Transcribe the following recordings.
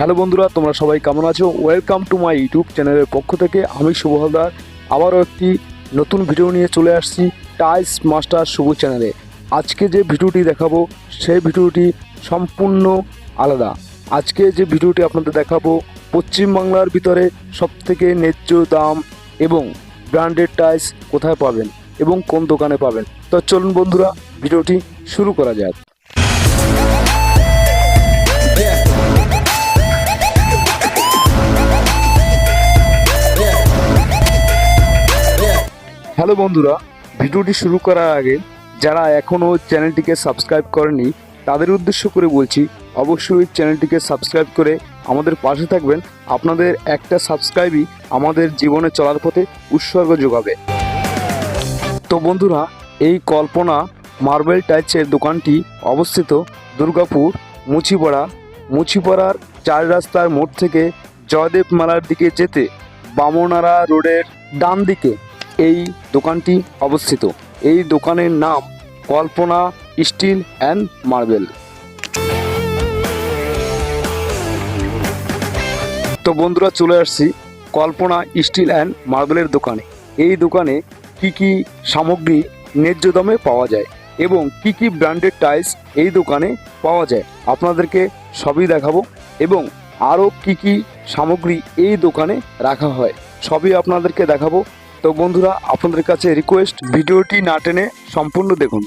Hello বন্ধুরা, তোমরা সবাই কেমন আছো? ওয়েলকাম টু মাই ইউটিউব চ্যানেলের পক্ষ থেকে আমি শুভ হালদার আবারও একটি নতুন ভিডিও নিয়ে চলে আসছি টাইলস মাস্টার শুভ চ্যানেলে আজকে যে ভিডিওটি দেখাবো, সেই ভিডিওটি সম্পূর্ণ আলাদা। আজকে যে ভিডিওটি আপনাদের দেখাবো পশ্চিমবাংলার ভিতরে সবথেকে ন্যায্য দাম এবং ব্র্যান্ডেড টাইলস কোথায় পাবেন এবং কোন দোকানে পাবেন। তো চলুন বন্ধুরা ভিডিওটি শুরু করা যাক। হ্যালো বন্ধুরা, ভিডিওটি শুরু করার আগে যারা এখনও চ্যানেলটিকে সাবস্ক্রাইব করেনি, তাদের উদ্দেশ্য করে বলছি, অবশ্যই চ্যানেলটিকে সাবস্ক্রাইব করে আমাদের পাশে থাকবেন। আপনাদের একটা সাবস্ক্রাইবই আমাদের জীবনে চলার পথে উৎসর্গ যোগাবে। তো বন্ধুরা, এই কল্পনা মার্বেল টাইচের দোকানটি অবস্থিত দুর্গাপুর, মুচিপাড়া। মুচিপাড়ার চার রাস্তার মোড় থেকে জয়দেব মেলার দিকে যেতে বামনারা রোডের ডান দিকে এই দোকানটি অবস্থিত। এই দোকানের নাম কল্পনা, স্টিল অ্যান্ড মার্বেল। তো বন্ধুরা, চলে আসছি কল্পনা, স্টিল অ্যান্ড মার্বেলের দোকানে। এই দোকানে কি কি সামগ্রী ন্যায্য দামে পাওয়া যায় এবং কি কি ব্র্যান্ডেড টাইলস এই দোকানে পাওয়া যায়, আপনাদেরকে সবই দেখাবো এবং আরও কি কি সামগ্রী এই দোকানে রাখা হয়, সবই আপনাদেরকে দেখাবো। তো বন্ধুরা, আপনাদের কাছে রিকোয়েস্ট ভিডিওটি না টেনে সম্পূর্ণ দেখুন।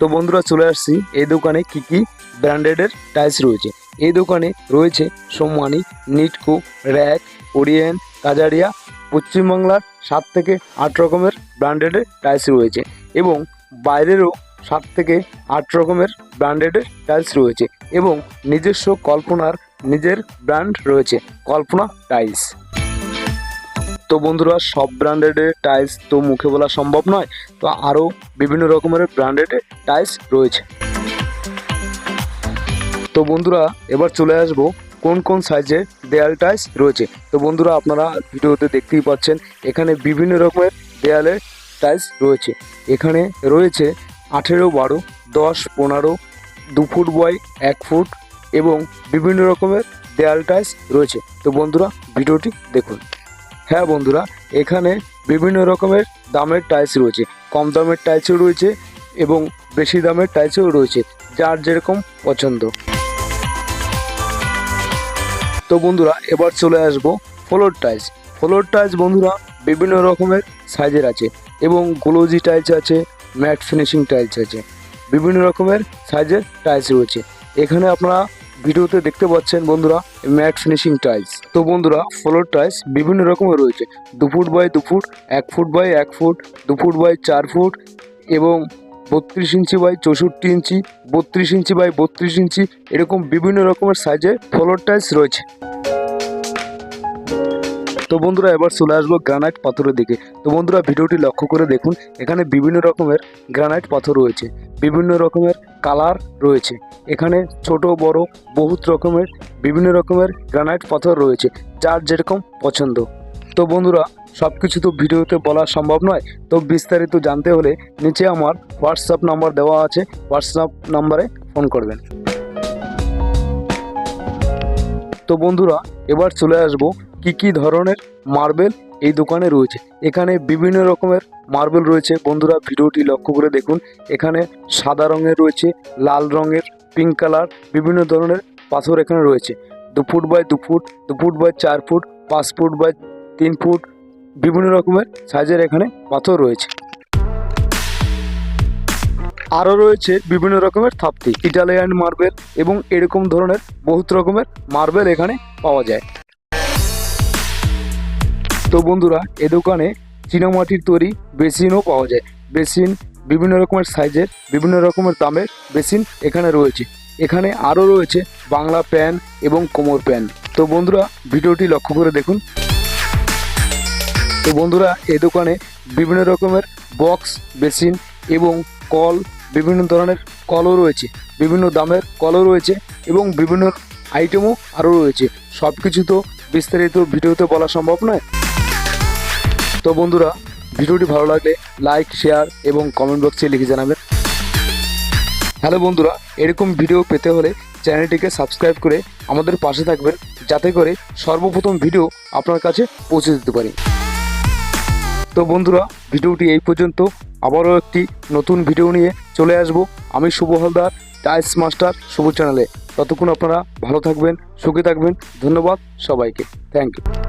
তো বন্ধুরা, চলে আসছি। এই দোকানে কি কি ব্র্যান্ডেডের টাইলস রয়েছে? এই দোকানে রয়েছে Somany Nitco, RAK, Orient, Kajaria পশ্চিমবাংলার সাত থেকে আট রকমের ব্র্যান্ডেডের টাইলস রয়েছে এবং বাইরেরও সাত থেকে আট রকমের ব্র্যান্ডেডের টাইলস রয়েছে এবং নিজস্ব কল্পনার নিজের ব্র্যান্ড রয়েছে, কল্পনা টাইলস তো বন্ধুরা, সব ব্র্যান্ডেডের টাইলস তো মুখে বলা সম্ভব নয়, তো আরও বিভিন্ন রকমের ব্র্যান্ডেডের টাইলস রয়েছে। তো বন্ধুরা, এবার চলে আসব কোন কোন সাইজের দেয়াল টাইলস রয়েছে। তো বন্ধুরা, আপনারা ভিডিওতে দেখতেই পাচ্ছেন, এখানে বিভিন্ন রকমের দেয়ালের টাইলস রয়েছে। এখানে রয়েছে আঠেরো বারো, দশ পনেরো, দু ফুট বয় এক ফুট এবং বিভিন্ন রকমের দেয়াল টাইলস রয়েছে। তো বন্ধুরা, ভিডিওটি দেখুন। হ্যাঁ বন্ধুরা, এখানে বিভিন্ন রকমের দামের টাইলস রয়েছে। কম দামের টাইলসও রয়েছে এবং বেশি দামের টাইলসও রয়েছে, যার যেরকম পছন্দ। তো বন্ধুরা, এবার চলে আসব ফ্লোর টাইলস। ফ্লোর টাইলস বন্ধুরা, বিভিন্ন রকমের সাইজের আছে এবং গ্লোজি টাইলস আছে, ম্যাট ফিনিশিং টাইলস আছে। বিভিন্ন রকমের সাইজের টাইলস রয়েছে। এখানে আপনারা ভিডিওতে দেখতে পাচ্ছেন বন্ধুরা, ম্যাট ফিনিশিং টাইলস। তো বন্ধুরা ফ্লোর টাইলস বিভিন্ন রকমের রয়েছে। দু ফুট বাই দু ফুট, এক ফুট বাই এক ফুট, দু ফুট বাই চার ফুট এবং বত্রিশ ইঞ্চি বাই চৌষট্টি ইঞ্চি, বত্রিশ ইঞ্চি বাই বত্রিশ ইঞ্চি এরকম বিভিন্ন রকমের সাইজের ফ্লোর টাইলস রয়েছে। তো বন্ধুরা, এবার চলে আসব গ্রানাইট পাথরের দিকে। তো বন্ধুরা, ভিডিওটি লক্ষ্য করে দেখুন, এখানে বিভিন্ন রকমের গ্রানাইট পাথর রয়েছে। বিভিন্ন রকমের কালার রয়েছে। এখানে ছোট, বড়, বহুত রকমের, বিভিন্ন রকমের গ্রানাইট পাথর রয়েছে, যার যেরকম পছন্দ। তো বন্ধুরা সব কিছু তো ভিডিওতে বলা সম্ভব নয়। তো বিস্তারিত জানতে হলে নিচে আমার হোয়াটসঅ্যাপ নাম্বার দেওয়া আছে, হোয়াটসঅ্যাপ নাম্বারে ফোন করবেন। তো বন্ধুরা, এবার চলে আসব কি কি ধরনের মার্বেল এই দোকানে রয়েছে। এখানে বিভিন্ন রকমের মার্বেল রয়েছে। বন্ধুরা, ভিডিওটি লক্ষ্য করে দেখুন। এখানে সাদা রঙের রয়েছে, লাল রঙের পিঙ্ক কালার বিভিন্ন ধরনের পাথর এখানে রয়েছে। দু ফুট বাই দু ফুট দু ফুট বাই চার ফুট, পাঁচ ফুট বাই তিন ফুট, বিভিন্ন রকমের সাইজের এখানে পাথর রয়েছে। আরও রয়েছে বিভিন্ন রকমের থাপ্তি ইটালিয়ান মার্বেল এবং এরকম ধরনের বহুত রকমের মার্বেল এখানে পাওয়া যায়। তো বন্ধুরা, এ দোকানে চীনামাটির তৈরি বেসিনও পাওয়া যায়। বেসিন বিভিন্ন রকমের সাইজের, বিভিন্ন রকমের দামের বেসিন এখানে রয়েছে। এখানে আরও রয়েছে বাংলা প্যান এবং কোমর প্যান। তো বন্ধুরা, ভিডিওটি লক্ষ্য করে দেখুন। তো বন্ধুরা, এই দোকানে বিভিন্ন রকমের বক্স, বেসিন এবং কল, বিভিন্ন ধরনের কলও রয়েছে। বিভিন্ন দামের কলও রয়েছে এবং বিভিন্ন আইটেমও আরও রয়েছে। সব কিছু তো বিস্তারিত ভিডিওতে বলা সম্ভব নয়। তো বন্ধুরা, ভিডিওটি ভালো লাগলে লাইক, শেয়ার এবং কমেন্ট বক্সে লিখে জানাবেন। হ্যালো বন্ধুরা, এরকম ভিডিও পেতে হলে চ্যানেলটিকে সাবস্ক্রাইব করে আমাদের পাশে থাকবেন, যাতে করে সর্বপ্রথম ভিডিও আপনার কাছে পৌঁছে দিতে পারি। তো বন্ধুরা, ভিডিওটি এই পর্যন্ত। আবারও একটি নতুন ভিডিও নিয়ে চলে আসব। আমি শুভ হালদার টাইস মাস্টার শুভ চ্যানেলে ততক্ষণ আপনারা ভালো থাকবেন, সুখে থাকবেন। ধন্যবাদ সবাইকে। Thank you